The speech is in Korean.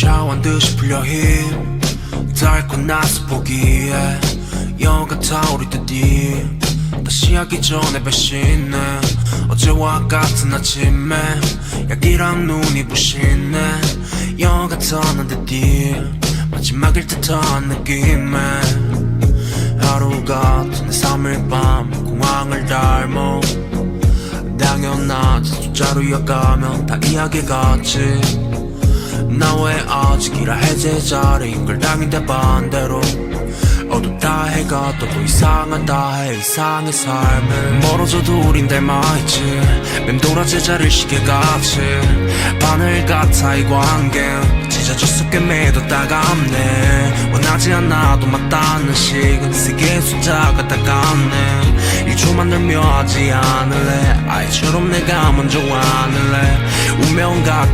샤워한 듯이 풀려 힘. 닳고 나서 보기에 영가 타오를 듯이 다시 하기 전에 배신해. 어제와 같은 아침에 약이랑 눈이 부시네 영가 떠난 듯이 마지막일 듯한 느낌에. 하루 같은 내 3일 밤 공항을 닮아. 당연하지. 숫자로 이어가면 다 이야기 같지 나왜 아직이라 해제 자리인 걸 당인데 반대로 어둡다 해가 떠도 이상하다 해 이상의 삶을 멀어져도 우린 닮아있지. 맴돌아 제자를 시계같이 바늘 같아 이 관계 찢어졌어 꽤 매도 따갑네. 원하지 않아도 맞닿는 시간 세계의 숫자가 다가네. 1초만 늘며 하지 않을래? 아이처럼 내가 먼저 안을래? 운명 같게